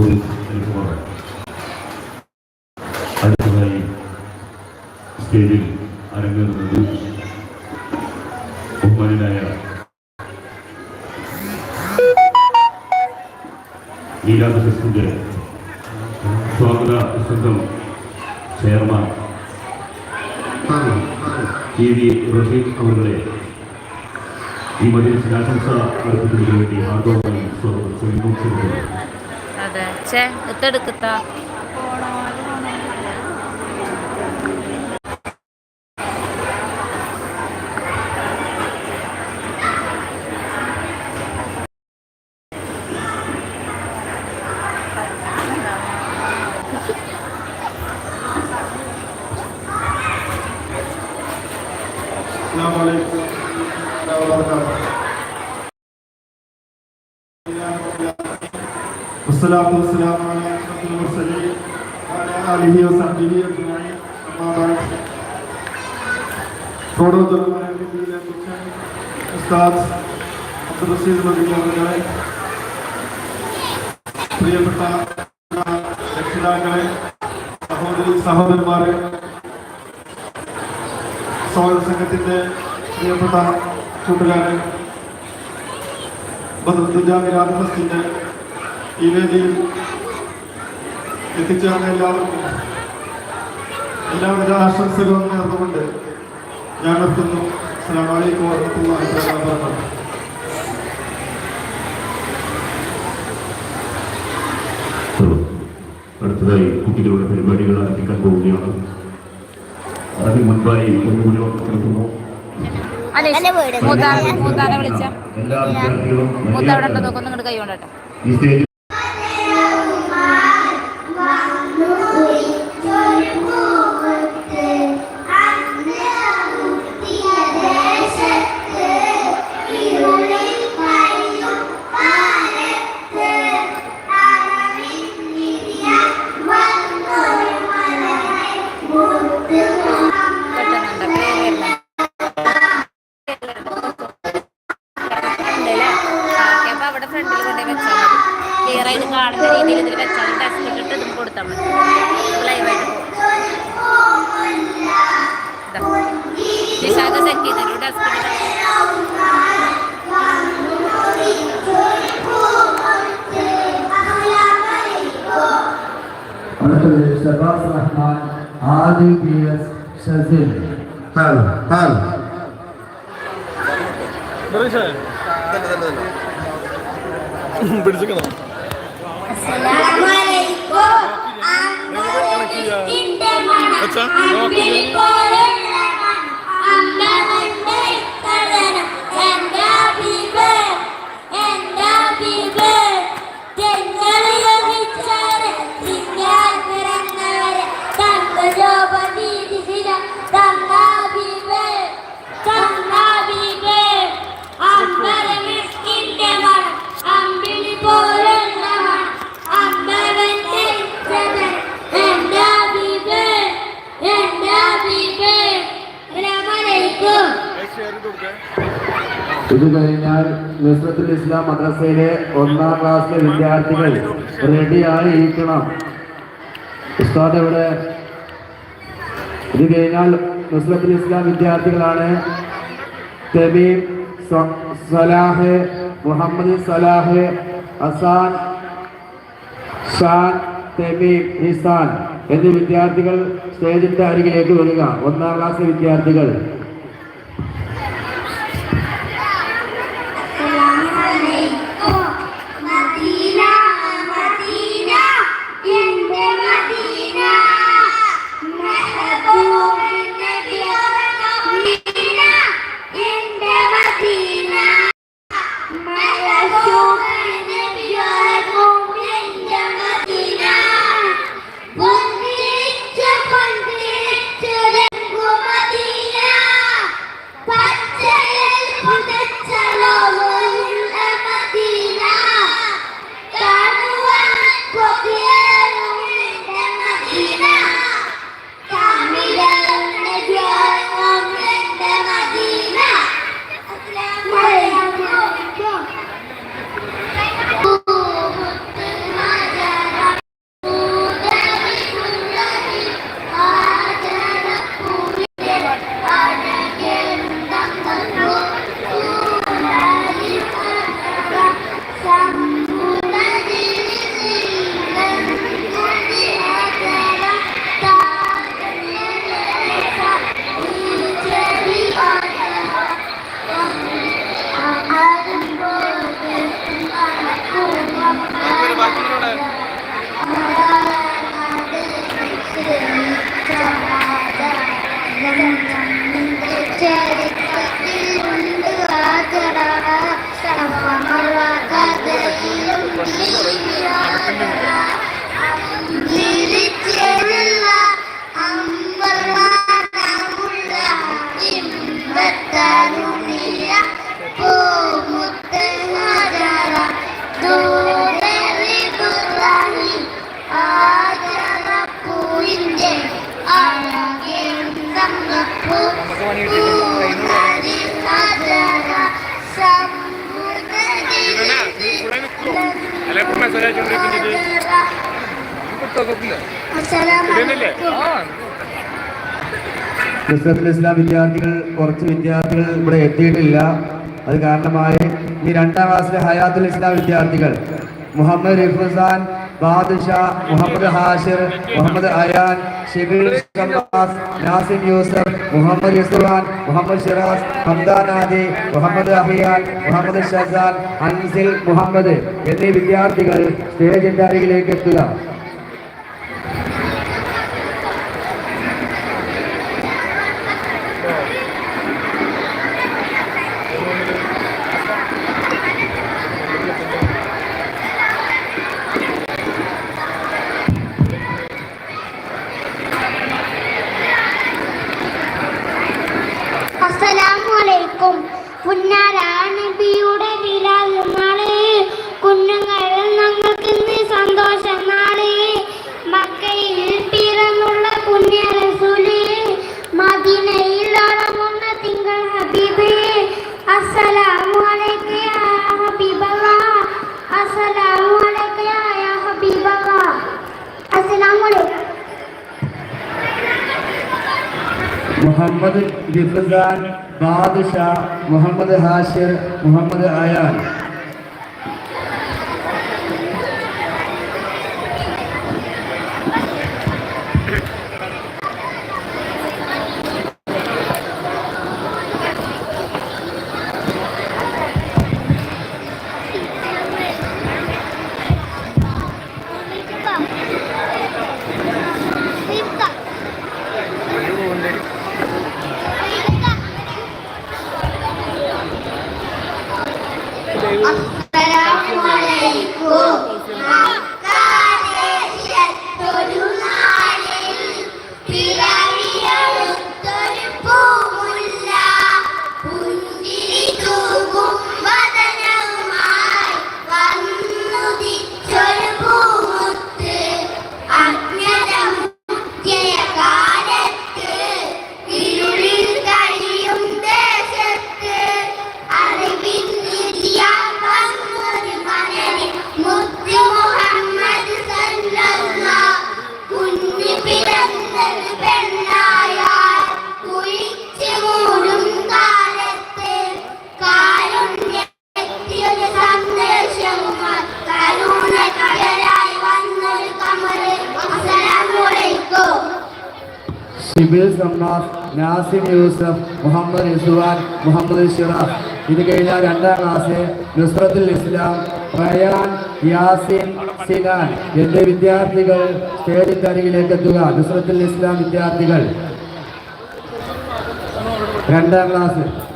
നൽകുമാറ് അടുത്തതായി സ്റ്റേജിൽ അരങ്ങേറുന്നത് ബഹുമാനായ ലീലാകൃഷ്ണന്റെ സ്വാഗത സംഘം ചെയർമാൻ ടി വി റഷീദ് അവരുടെ ഈ മതിൽ ആശംസ അർപ്പിക്കുന്നതിന് വേണ്ടി ആർദ്രമായി സ്വാഗതം. ചെയ്യുന്നു சே எத்தெடுக்குத்தா السلام عليكم ورحمة الله وبركاته والصلاة والسلام على أشرف المرسلين وعلى آله وصحبه أجمعين أما بعد പ്രോടോത്തരമായ രീതിയിലെ കുറിച്ച് ഉസ്താദ് അബ്ദുൾ റഷീദ് മദിക്കാവുന്നവരെ പ്രിയപ്പെട്ട രക്ഷിതാക്കളെ സഹോദരി സഹോദരന്മാരെ സ്വാഗത സംഘത്തിന്റെ പ്രിയപ്പെട്ട കൂട്ടുകാരെ ബദുദ്ദുജാമിരാജ് ട്രസ്റ്റിന്റെ ഈ വേദിയിൽ എത്തിച്ചേർന്ന എല്ലാവർക്കും എല്ലാവിധ ആശംസകളും നേർന്നുകൊണ്ട് ഞാൻ നിർത്തുന്നു. അസ്സലാമു അലൈക്കും വറഹ്മത്തുള്ളാഹി വബറകാതുഹു. അടുത്തതായി കുട്ടികളുടെ പരിപാടികൾ ആരംഭിക്കാൻ പോവുകയാണ്. അതിന് മുൻപായി ഒന്നുകൂടി വിളിച്ച. എല്ലാ വിദ്യാർത്ഥികളും ഈ സ്റ്റേജിൽ അടുത്തത് ഷബാസ് റഹ്മാൻ ആദി പി എസ് ഷസിൽ ഹാൽ ഹാൽ അമ്പിളി ഇത് കഴിഞ്ഞാൽ നുസ്രത്തുൽ ഇസ്ലാം മദ്രസയിലെ ഒന്നാം ക്ലാസ്സിലെ വിദ്യാർത്ഥികൾ റെഡിയായി ഇരിക്കണം ഉസ്താദ് ഇവിടെ. ഇത് കഴിഞ്ഞാൽ നുസ്രത്തുൽ ഇസ്ലാം വിദ്യാർത്ഥികളാണ് തബീബ് സലാഹ് മുഹമ്മദ് സലാഹ് അസാൻ ഷാൻ തമീം ഇസാൻ എന്നീ വിദ്യാർത്ഥികൾ സ്റ്റേജിന്റെ അരികിലേക്ക് വരിക. ഒന്നാം ക്ലാസ് വിദ്യാർത്ഥികൾ. பார்க்கிங்களோட திருச்செருள் ഇസ്ലാം വിദ്യാർത്ഥികൾ കുറച്ച് വിദ്യാർത്ഥികൾ ഇവിടെ എത്തിയിട്ടില്ല. അത് കാരണമായി ഈ രണ്ടാം ക്ലാസ്സിലെ ഹയാത്തുൽ ഇസ്ലാം വിദ്യാർത്ഥികൾ മുഹമ്മദ് റിഫുസാൻ ബാദുഷാ മുഹമ്മദ് ഹാഷിർ മുഹമ്മദ് അയാൻ ഷിബിൽ ഷമ്മാസ് നാസിം യൂസഫ് മുഹമ്മദ് യസുവാൻ മുഹമ്മദ് ഷിറാസ് ഹംദാൻ ആദി മുഹമ്മദ് അഹിയാൻ മുഹമ്മദ് ഷസാൻ അൻസിൽ മുഹമ്മദ് എന്നീ വിദ്യാർത്ഥികൾ സ്റ്റേജിന്റെ അരികിലേക്ക് എത്തുക. മുഹമ്മദ് റിഫ്സാൻ ബാദുഷാ മുഹമ്മദ് ഹാഷിർ മുഹമ്മദ് അയാൻ. السلام عليكم ഷിബിൽ സമ്മാസ് നാസിം യൂസഫ് മുഹമ്മദ് യസുവാൻ മുഹമ്മദ് ഷിറാഫ്. ഇത് കഴിഞ്ഞാൽ രണ്ടാം ക്ലാസ് നുസ്രത്തുൽ ഇസ്ലാം റയാൻ യാസിൻ സിനാൻ. എന്റെ വിദ്യാർത്ഥികൾ സ്റ്റേജിന്റെ അരികിലേക്ക് എത്തുക. നുസ്രത്തുൽ ഇസ്ലാം വിദ്യാർത്ഥികൾ. രണ്ടാം ക്ലാസ്.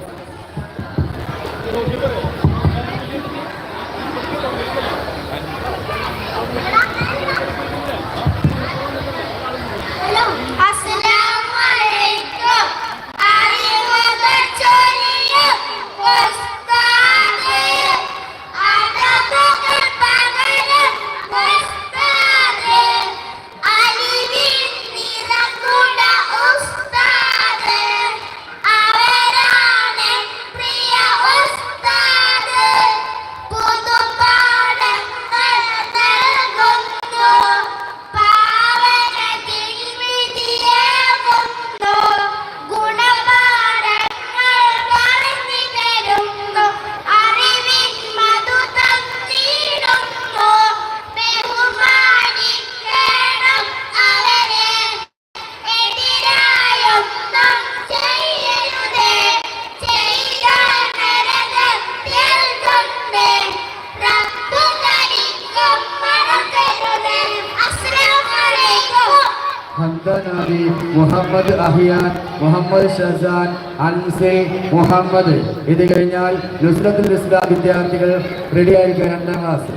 അന്തനബി മുഹമ്മദ് അഹിയാൻ മുഹമ്മദ് ഷസാൻ അൻസിൽ മുഹമ്മദ്. ഇത് കഴിഞ്ഞാൽ നുസ്രത്തുൽ ഇസ്ലാം വിദ്യാർത്ഥികൾ റെഡിയായിരിക്കുക രണ്ടാം ക്ലാസ്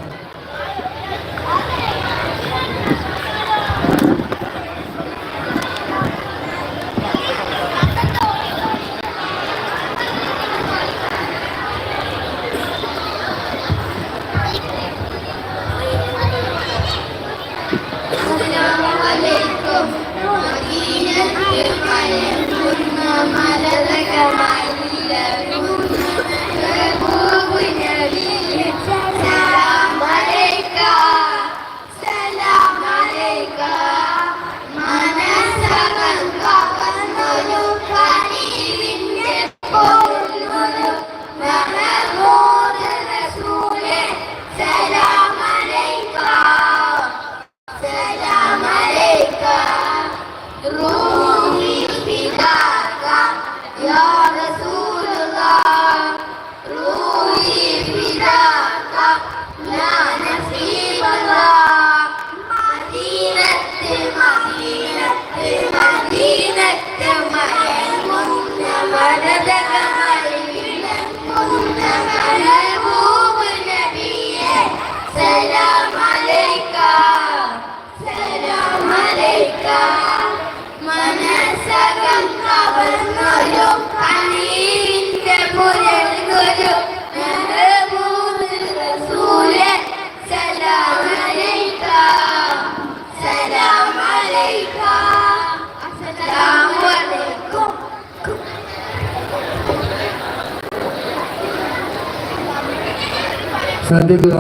ശ്രദ്ധിക്കുക.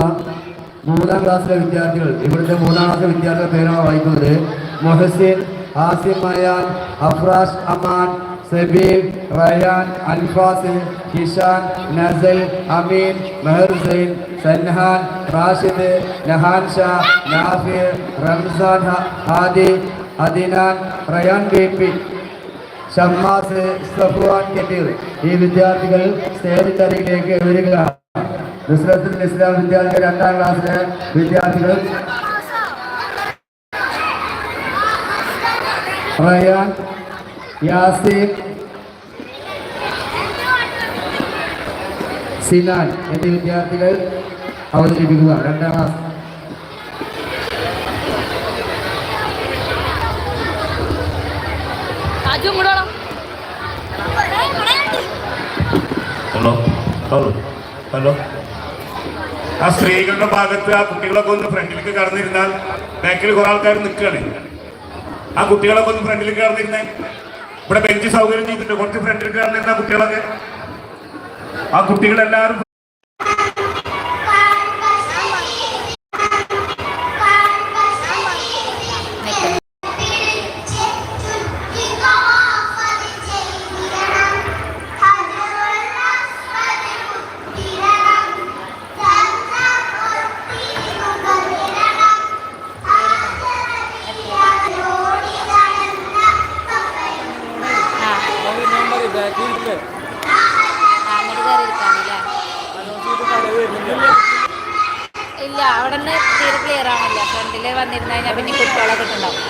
മൂന്നാം ക്ലാസ്സിലെ വിദ്യാർത്ഥികൾ ഇവിടുത്തെ മൂന്നാം ക്ലാസ്സിലെ വിദ്യാർത്ഥികളുടെ പേരാണ് വായിക്കുന്നത്. മൊഹസിൻ ആസിം അയാൻ അഫ്രാഷ് അമാൻ സബീൽ റയാൻ അൻഫാസ് കിഷാൻ നസൽ അമീൻ മെഹർസൈൻ സൻഹാൻ റാഷിദ് നഹാൻ ഷാ നാഫിർ റംസാൻ ഹാദി അദിനാൻ റയാൻ ബി പി ഷമ്മാസ് സഫുവാൻ കെട്ടീർ. ഈ വിദ്യാർത്ഥികൾ സ്റ്റേജിന്റെ അരികിലേക്ക് വരിക നുസ്രത്തുൽ ഇസ്ലാം വിദ്യാർത്ഥികൾ രണ്ടാം ക്ലാസ്സിലെ വിദ്യാർത്ഥികൾ റയാൻ യാസീൻ സിനാൻ എന്നീ വിദ്യാർത്ഥികൾ അവതരിപ്പിക്കുക രണ്ടാം ക്ലാസ് ഹലോ ഹലോ ഹലോ ആ സ്ത്രീകളുടെ ഭാഗത്ത് ആ കുട്ടികളൊക്കെ ഒന്ന് ഫ്രണ്ടിലേക്ക് കടന്നിരുന്നാൽ ബാക്കിൽ കുറെ ആൾക്കാർ നിൽക്കുകയാണ്. ആ കുട്ടികളൊക്കെ ഒന്ന് ഫ്രണ്ടിലേക്ക് കടന്നിരുന്നേ. ഇവിടെ ബെഞ്ച് സൗകര്യം ചെയ്തിട്ടുണ്ട്. കുറച്ച് ഫ്രണ്ടിലേക്ക് കടന്നിരുന്ന കുട്ടികളൊക്കെ. ആ കുട്ടികളെല്ലാവരും അവിടെ നിന്ന് തീരെ ക്ലിയർ ആണല്ലോ ഫ്രണ്ടിൽ വന്നിരുന്നു കഴിഞ്ഞാൽ പിന്നെ കുട്ടികളൊക്കെ ഉണ്ടാവും